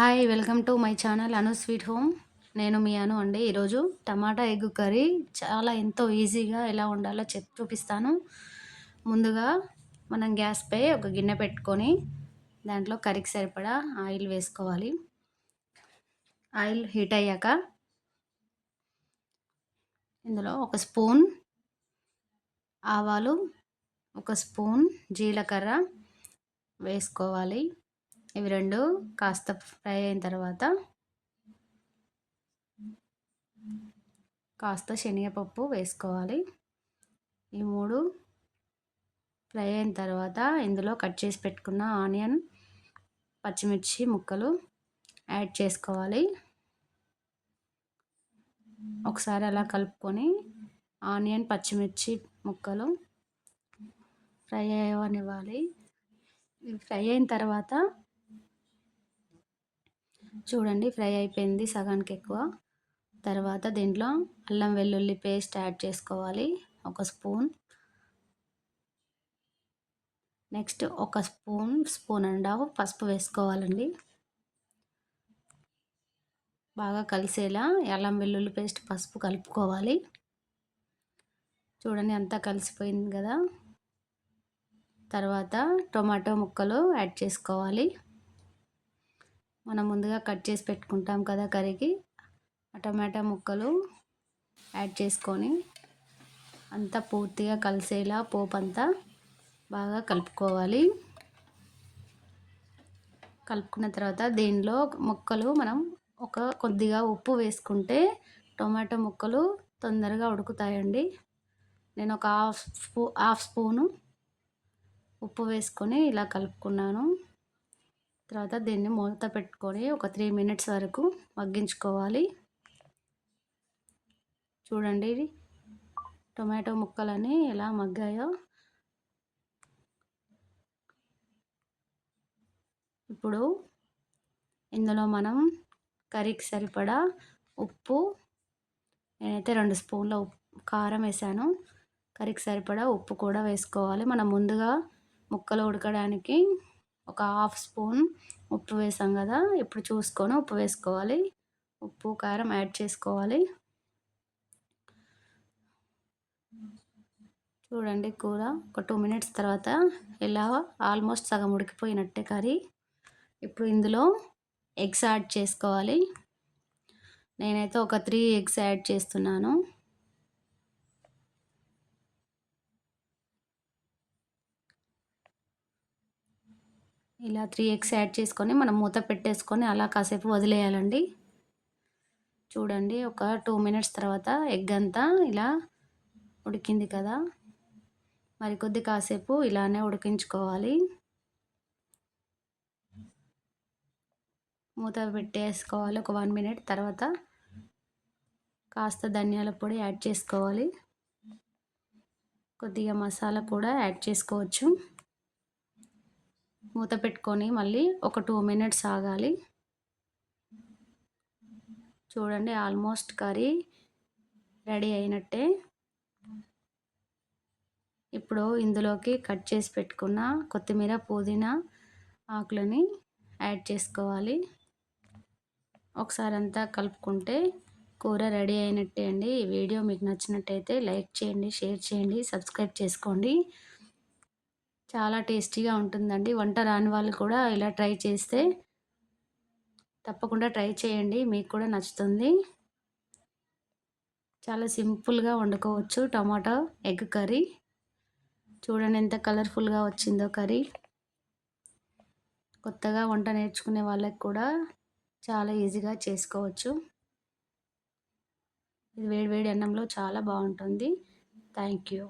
Hi welcome to my channel Anu sweet home నేను మీ అను అండి. ఈరోజు టమాటా ఎగ్ కర్రీ చాలా ఎంతో ఈజీగా ఎలా ఉండాలో చెప్ చూపిస్తాను. ముందుగా మనం గ్యాస్పై ఒక గిన్నె పెట్టుకొని దాంట్లో కర్రీకి సరిపడా ఆయిల్ వేసుకోవాలి. ఆయిల్ హీట్ అయ్యాక ఇందులో ఒక స్పూన్ ఆవాలు ఒక స్పూన్ జీలకర్ర వేసుకోవాలి. ఇవి రెండు కాస్త ఫ్రై అయిన తర్వాత కాస్త శనగపప్పు వేసుకోవాలి. ఈ మూడు ఫ్రై అయిన తర్వాత ఇందులో కట్ చేసి పెట్టుకున్న ఆనియన్ పచ్చిమిర్చి ముక్కలు యాడ్ చేసుకోవాలి. ఒకసారి అలా కలుపుకొని ఆనియన్ పచ్చిమిర్చి ముక్కలు ఫ్రై అవ్వనివ్వాలి ఫ్రై అయిన తర్వాత చూడండి ఫ్రై అయిపోయింది సగానికి ఎక్కువ. తర్వాత దీంట్లో అల్లం వెల్లుల్లి పేస్ట్ యాడ్ చేసుకోవాలి ఒక స్పూన్. నెక్స్ట్ ఒక స్పూన్ స్పూన్ అండ్ హాఫ్ పసుపు వేసుకోవాలండి. బాగా కలిసేలా అల్లం వెల్లుల్లి పేస్ట్ పసుపు కలుపుకోవాలి. చూడండి అంతా కలిసిపోయింది కదా. తర్వాత టొమాటో ముక్కలు యాడ్ చేసుకోవాలి. మనం ముందుగా కట్ చేసి పెట్టుకుంటాం కదా కర్రీకి. ఆ టమాటా ముక్కలు యాడ్ చేసుకొని అంతా పూర్తిగా కలిసేలా పోపు అంతా బాగా కలుపుకోవాలి. కలుపుకున్న తర్వాత దీనిలో ముక్కలు మనం ఒక కొద్దిగా ఉప్పు వేసుకుంటే టొమాటో ముక్కలు తొందరగా ఉడుకుతాయండి. నేను ఒక హాఫ్ స్పూ హాఫ్ స్పూను ఉప్పు వేసుకొని ఇలా కలుపుకున్నాను. తర్వాత దీన్ని మూత పెట్టుకొని ఒక త్రీ మినిట్స్ వరకు మగ్గించుకోవాలి. చూడండి టొమాటో ముక్కలని ఎలా మగ్గాయో. ఇప్పుడు ఇందులో మనం కర్రీకి సరిపడా ఉప్పు నేనైతే రెండు స్పూన్ల ఉప్పు కారం వేసాను. కర్రీకి సరిపడా ఉప్పు కూడా వేసుకోవాలి. మనం ముందుగా ముక్కలు ఉడకడానికి ఒక హాఫ్ స్పూన్ ఉప్పు వేసాం కదా ఇప్పుడు చూసుకొని ఉప్పు వేసుకోవాలి. ఉప్పు కారం యాడ్ చేసుకోవాలి. చూడండి కూర ఒక టూ మినిట్స్ తర్వాత ఇలా ఆల్మోస్ట్ సగం ఉడికిపోయినట్టే కర్రీ. ఇప్పుడు ఇందులో ఎగ్స్ యాడ్ చేసుకోవాలి. నేనైతే ఒక త్రీ ఎగ్స్ యాడ్ చేస్తున్నాను. ఇలా త్రీ ఎగ్స్ యాడ్ చేసుకొని మనం మూత పెట్టేసుకొని అలా కాసేపు వదిలేయాలండి. చూడండి ఒక టూ మినిట్స్ తర్వాత ఎగ్ అంతా ఇలా ఉడికింది కదా. మరికొద్ది కాసేపు ఇలానే ఉడికించుకోవాలి. మూత పెట్టేసుకోవాలి ఒక వన్ మినిట్ తర్వాత కాస్త ధనియాల పొడి యాడ్ చేసుకోవాలి. కొద్దిగా మసాలా కూడా యాడ్ చేసుకోవచ్చు. మూత పెట్టుకొని మళ్ళీ ఒక టూ మినిట్స్ ఆగాలి. చూడండి ఆల్మోస్ట్ కర్రీ రెడీ అయినట్టే. ఇప్పుడు ఇందులోకి కట్ చేసి పెట్టుకున్న కొత్తిమీర పుదీనా ఆకులని యాడ్ చేసుకోవాలి. ఒకసారి అంతా కలుపుకుంటే కూర రెడీ అయినట్టే అండి. ఈ వీడియో మీకు నచ్చినట్టయితే లైక్ చేయండి షేర్ చేయండి సబ్స్క్రైబ్ చేసుకోండి. చాలా టేస్టీగా ఉంటుందండి. వంట రాని వాళ్ళు కూడా ఇలా ట్రై చేస్తే తప్పకుండా ట్రై చేయండి. మీకు కూడా నచ్చుతుంది. చాలా సింపుల్గా వండుకోవచ్చు. Tomato egg curry. చూడండి ఎంత కలర్ఫుల్గా వచ్చిందో కర్రీ. కొత్తగా వంట నేర్చుకునే వాళ్ళకి కూడా చాలా ఈజీగా చేసుకోవచ్చు. ఇది వేడి వేడి అన్నంలో చాలా బాగుంటుంది. Thank you.